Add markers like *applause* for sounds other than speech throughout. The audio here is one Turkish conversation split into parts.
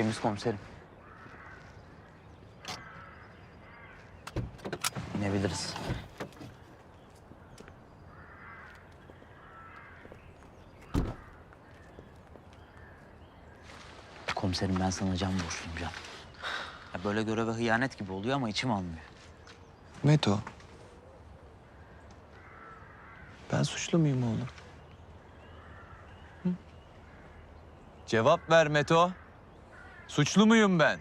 Temiz komiserim. İnebiliriz. Komiserim ben sana can borçluyum can. Ya böyle göreve hıyanet gibi oluyor ama içim almıyor. Meto. Ben suçlu muyum oğlum? Cevap ver Meto. Suçlu muyum ben?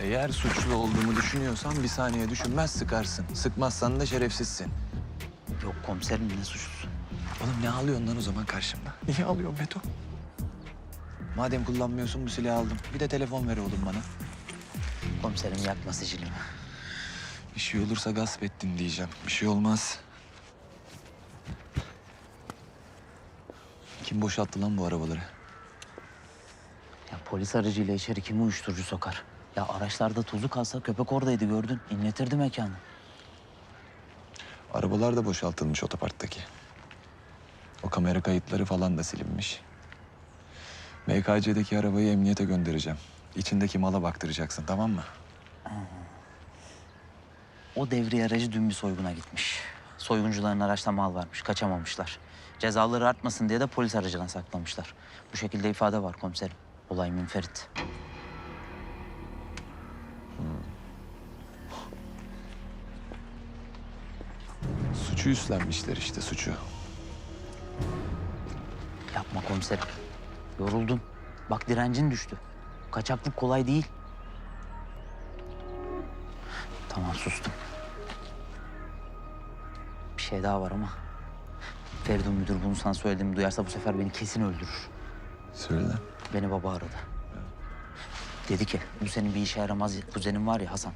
Eğer suçlu olduğumu düşünüyorsan bir saniye düşünmez sıkarsın. Sıkmazsan da şerefsizsin. Yok komiserim ne suçlusu? Oğlum ne ağlıyorsun lan o zaman karşımda? *laughs* Niye ağlıyorsun Meto? Madem kullanmıyorsun bu silahı aldım. Bir de telefon ver oğlum bana. Komiserim yakma sicilimi. Bir şey olursa gasp ettin diyeceğim. Bir şey olmaz. Kim boşalttı lan bu arabaları? Polis aracıyla içeri kimi uyuşturucu sokar? Ya araçlarda tuzu kalsa köpek oradaydı gördün. İnletirdi mekanı. Arabalar da boşaltılmış otoparktaki. O kamera kayıtları falan da silinmiş. MKC'deki arabayı emniyete göndereceğim. İçindeki mala baktıracaksın tamam mı? O devriye aracı dün bir soyguna gitmiş. Soyguncuların araçta mal varmış, kaçamamışlar. Cezaları artmasın diye de polis aracına saklamışlar. Bu şekilde ifade var komiserim. Olay münferit. Suçu üstlenmişler işte suçu. Yapma komiserim. Yoruldun. Bak direncin düştü. Kaçaklık kolay değil. Tamam sustum. Bir şey daha var ama. Feridun müdür bunu sana söylediğimi duyarsa bu sefer beni kesin öldürür. Söyle. Beni baba aradı. Dedi ki bu senin bir işe yaramaz kuzenin var ya Hasan.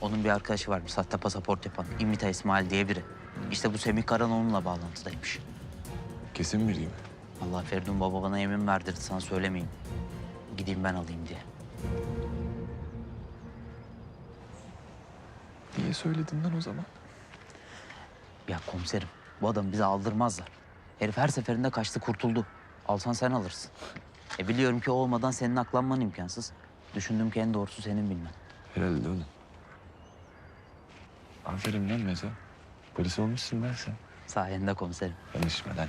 Onun bir arkadaşı varmış sahte pasaport yapan. İmita İsmail diye biri. İşte bu Semih Karan onunla bağlantıdaymış. Kesin bilgi mi? Allah Feridun baba bana emin verdirdi sana söylemeyeyim. Gideyim ben alayım diye. Niye söyledin lan o zaman? Ya komiserim bu adamı bize aldırmazlar. Herif her seferinde kaçtı kurtuldu. Alsan sen alırsın. E biliyorum ki o olmadan senin aklanman imkansız. Düşündüm ki en doğrusu senin bilmen. Herhalde oğlum. Aferin lan Mete. Polis olmuşsun lan sen. Sayende komiserim. Konuşma lan.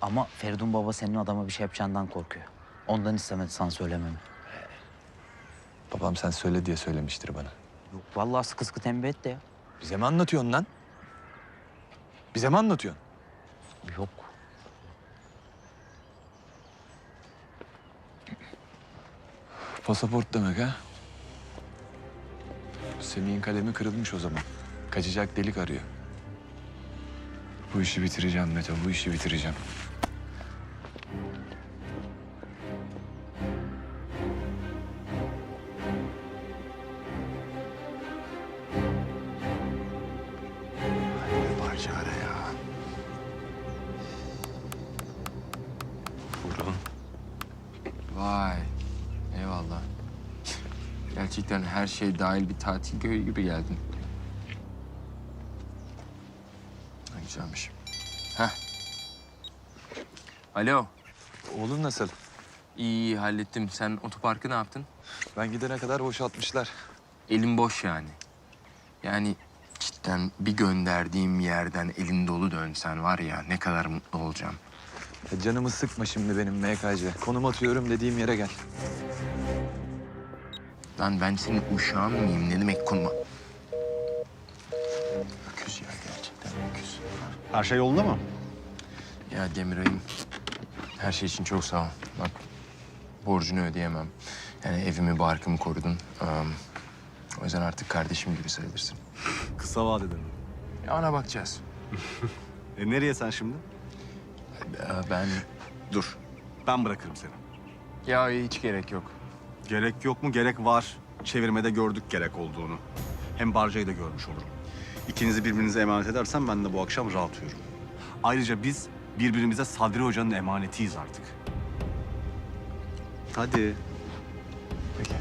Ama Feridun baba senin adama bir şey yapacağından korkuyor. Ondan istemedi sana söylememi. Babam sen söyle diye söylemiştir bana. Yok vallahi sıkı sıkı tembih etti ya. Bize mi anlatıyorsun lan? Bize mi anlatıyorsun? Yok. Pasaport demek ha? Semih'in kalemi kırılmış o zaman. Kaçacak delik arıyor. Bu işi bitireceğim Mete, bu işi bitireceğim. Gerçekten her şey dahil bir tatil köyü gibi geldin. Ha, güzelmiş. Heh. Alo. Oğlum nasıl? İyi, iyi hallettim. Sen otoparkı ne yaptın? Ben gidene kadar boşaltmışlar. Elim boş yani. Yani cidden bir gönderdiğim yerden elin dolu dönsen var ya ne kadar mutlu olacağım. Ya canımı sıkma şimdi benim MKC. Konum atıyorum dediğim yere gel. Lan ben senin uşağın mıyım? Ne demek konuma? Öküz ya gerçekten öküz. Her şey yolunda mı? Ya Demiray'ım her şey için çok sağ ol. Bak borcunu ödeyemem. Yani evimi barkımı korudun. Am, o yüzden artık kardeşim gibi sayılırsın. Kısa vadede mi? Ya ona bakacağız. *laughs* E nereye sen şimdi? Ee, ben... Dur. Ben bırakırım seni. Ya hiç gerek yok. Gerek yok mu? Gerek var. Çevirmede gördük gerek olduğunu. Hem Barca'yı da görmüş olurum. İkinizi birbirinize emanet edersem ben de bu akşam rahat uyurum. Ayrıca biz birbirimize Sadri Hoca'nın emanetiyiz artık. Hadi. Peki.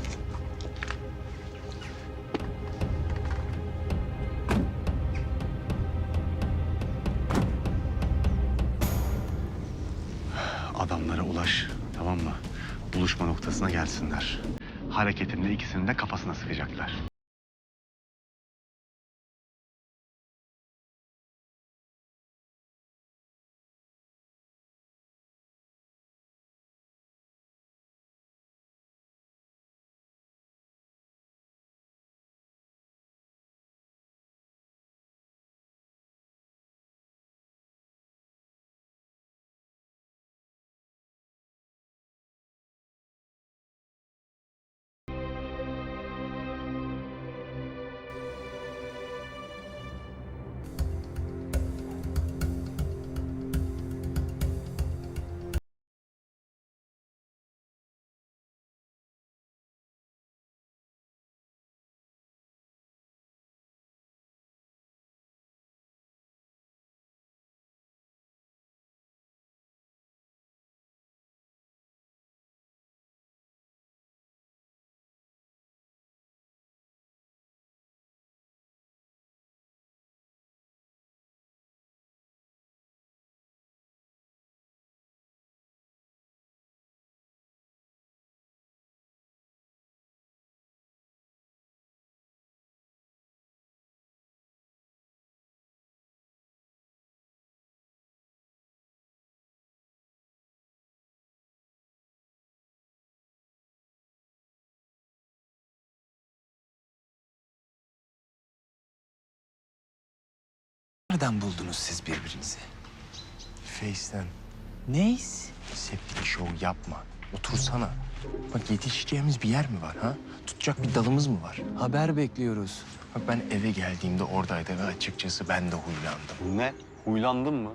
Adamlara ulaş. Tamam buluşma noktasına gelsinler. Hareketimde ikisinin de kafasına sıkacaklar. Nereden buldunuz siz birbirinizi? Face'ten Neyiz? septik şov yapma. Otursana. Bak yetişeceğimiz bir yer mi var ha? Tutacak bir dalımız mı var? Haber bekliyoruz. Bak ben eve geldiğimde oradaydı ve açıkçası ben de huylandım. Ne? Huylandın mı?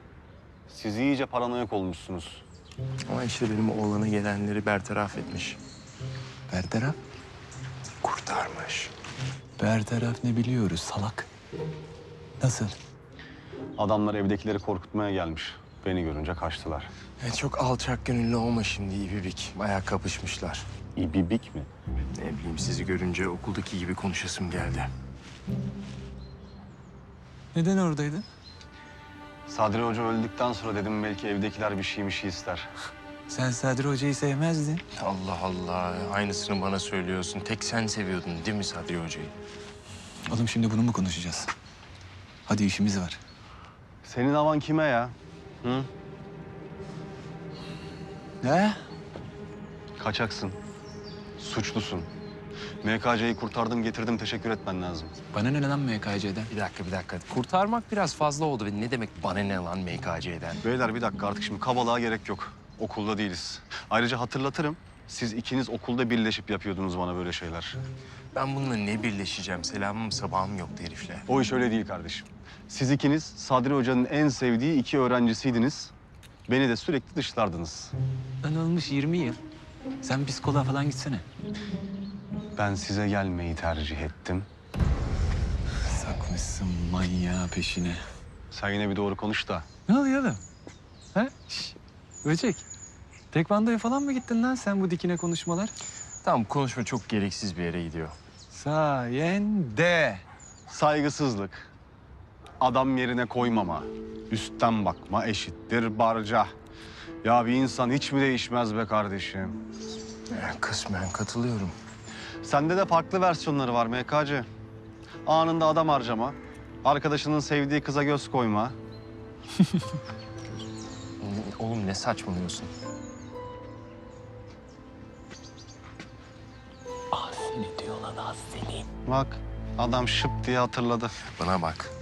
Siz iyice paranoyak olmuşsunuz. Ama işte benim oğlana gelenleri bertaraf etmiş. Bertaraf? Kurtarmış. Bertaraf ne biliyoruz salak. Nasıl? Adamlar evdekileri korkutmaya gelmiş. Beni görünce kaçtılar. Ya çok alçak gönüllü olma şimdi İbibik. Bayağı kapışmışlar. İbibik mi? Ne bileyim sizi görünce okuldaki gibi konuşasım geldi. Neden oradaydın? Sadri Hoca öldükten sonra dedim belki evdekiler bir şey bir şey ister. Sen Sadri Hoca'yı sevmezdin. Allah Allah. Aynısını bana söylüyorsun. Tek sen seviyordun değil mi Sadri Hoca'yı? Oğlum şimdi bunu mu konuşacağız? Hadi işimiz var. Senin havan kime ya? Hı? Ne? Kaçaksın. Suçlusun. MKC'yi kurtardım getirdim teşekkür etmen lazım. Bana ne lan MKC'den? Bir dakika, bir dakika. Kurtarmak biraz fazla oldu. Ne demek bana ne lan MKC'den? Beyler bir dakika artık şimdi kabalığa gerek yok. Okulda değiliz. Ayrıca hatırlatırım. Siz ikiniz okulda birleşip yapıyordunuz bana böyle şeyler. Ben bununla ne birleşeceğim? Selamım sabahım yoktu herifle. O iş öyle değil kardeşim. Siz ikiniz Sadri Hoca'nın en sevdiği iki öğrencisiydiniz. Beni de sürekli dışlardınız. Lan olmuş 20 yıl. Sen psikoloğa falan gitsene. Ben size gelmeyi tercih ettim. Sakmışsın manyağı peşine. Sen yine bir doğru konuş da. Ne oluyor oğlum? Ha? Şş, Böcek. Tekvandoya falan mı gittin lan sen bu dikine konuşmalar? Tamam konuşma çok gereksiz bir yere gidiyor. Sayende. Saygısızlık, adam yerine koymama, üstten bakma eşittir barca. Ya bir insan hiç mi değişmez be kardeşim? Ya, kısmen katılıyorum. Sende de farklı versiyonları var MKC. Anında adam harcama, arkadaşının sevdiği kıza göz koyma. *laughs* Oğlum ne saçmalıyorsun? Ah seni diyor lan ah seni. Bak adam şıp diye hatırladı. Bana bak.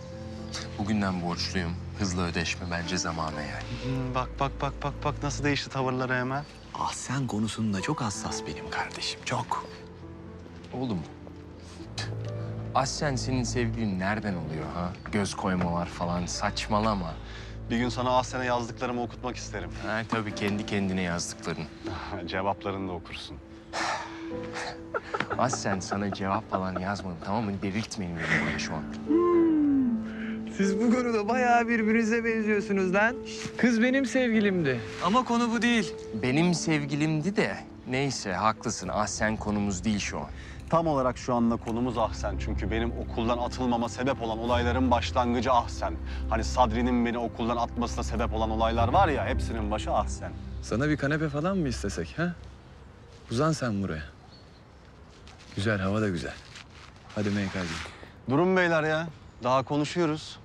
Bugünden borçluyum. Hızlı ödeşme bence zamanı yani. Hmm, bak bak bak bak bak nasıl değişti tavırları hemen. Ah sen konusunda çok hassas benim kardeşim çok. Oğlum. Aslen senin sevgilin nereden oluyor ha? Göz koymalar falan saçmalama. Bir gün sana Ahsen'e yazdıklarımı okutmak isterim. Ha, tabii kendi kendine yazdıkların. Cevaplarını da okursun. Aslen sana cevap falan yazmadım tamam mı? Delirtmeyin beni burada şu an. Siz bu konuda bayağı birbirinize benziyorsunuz lan. Kız benim sevgilimdi. Ama konu bu değil. Benim sevgilimdi de neyse haklısın. Aslen konumuz değil şu an. Tam olarak şu anda konumuz Ahsen. Çünkü benim okuldan atılmama sebep olan olayların başlangıcı Ahsen. Hani Sadri'nin beni okuldan atmasına sebep olan olaylar var ya hepsinin başı Ahsen. Sana bir kanepe falan mı istesek ha? Uzan sen buraya. Güzel, hava da güzel. Hadi MKC. Durun beyler ya. Daha konuşuyoruz.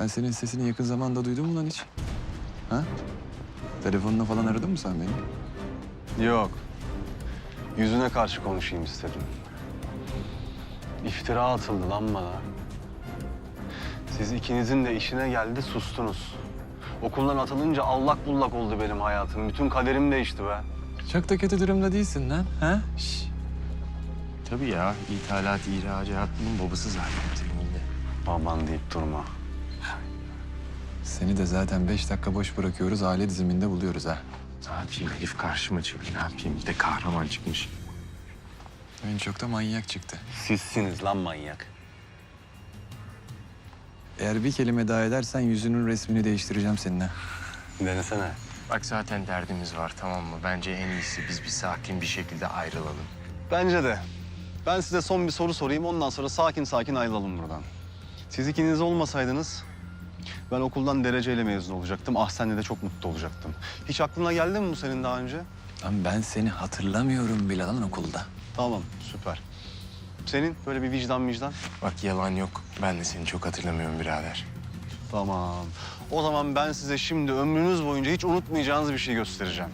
Ben senin sesini yakın zamanda duydum mu lan hiç? Ha? Telefonla falan aradın mı sen beni? Yok. Yüzüne karşı konuşayım istedim. İftira atıldı lan bana. Siz ikinizin de işine geldi sustunuz. Okuldan atılınca allak bullak oldu benim hayatım. Bütün kaderim değişti be. Çok da kötü durumda değilsin lan. Ha? Şş. Tabii ya. ithalat, ihracatının babası zaten. Baban deyip durma. Seni de zaten beş dakika boş bırakıyoruz. Aile diziminde buluyoruz ha. Ne yapayım herif karşıma çıktı. Ne yapayım bir de kahraman çıkmış. En çok da manyak çıktı. Sizsiniz lan manyak. Eğer bir kelime daha edersen yüzünün resmini değiştireceğim seninle. Denesene. Bak zaten derdimiz var tamam mı? Bence en iyisi biz bir sakin bir şekilde ayrılalım. Bence de. Ben size son bir soru sorayım. Ondan sonra sakin sakin ayrılalım buradan. Siz ikiniz olmasaydınız ben okuldan dereceyle mezun olacaktım. Ah senle de çok mutlu olacaktım. Hiç aklına geldi mi bu senin daha önce? Lan ben seni hatırlamıyorum bile lan okulda. Tamam, süper. Senin böyle bir vicdan vicdan? Bak yalan yok. Ben de seni çok hatırlamıyorum birader. Tamam. O zaman ben size şimdi ömrünüz boyunca hiç unutmayacağınız bir şey göstereceğim.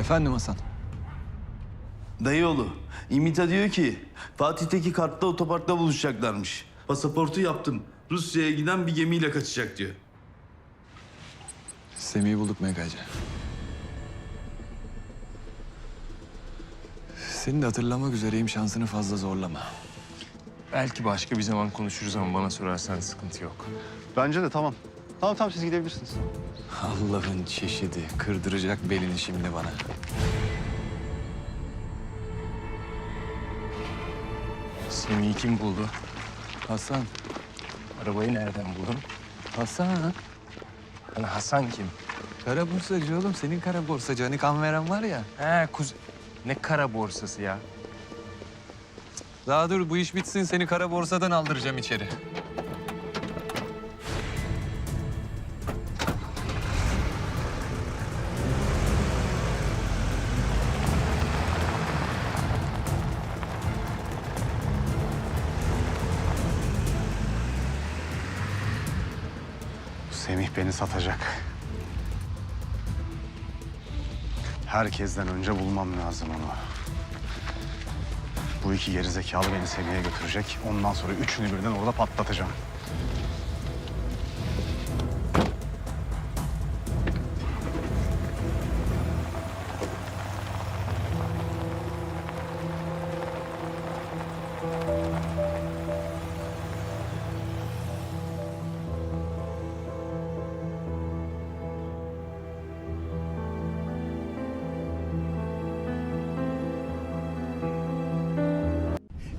Efendim Hasan. Dayıoğlu, İmita diyor ki Fatih'teki kartla otoparkta buluşacaklarmış. Pasaportu yaptım. Rusya'ya giden bir gemiyle kaçacak diyor. Semih'i bulduk MKC. Seni de hatırlamak üzereyim. Şansını fazla zorlama. Belki başka bir zaman konuşuruz ama bana sorarsan sıkıntı yok. Bence de tamam. Tamam tamam siz gidebilirsiniz. Allah'ın çeşidi. Kırdıracak belini şimdi bana. Semih'i kim buldu? Hasan. Arabayı nereden buldun? Hasan. Hani Hasan kim? Kara borsacı oğlum. Senin kara borsacı. Hani kan veren var ya. He kuz... Ne kara borsası ya? Daha dur bu iş bitsin. Seni kara borsadan aldıracağım içeri. Semih beni satacak. Herkesten önce bulmam lazım onu. Bu iki gerizekalı beni Semih'e götürecek. Ondan sonra üçünü birden orada patlatacağım.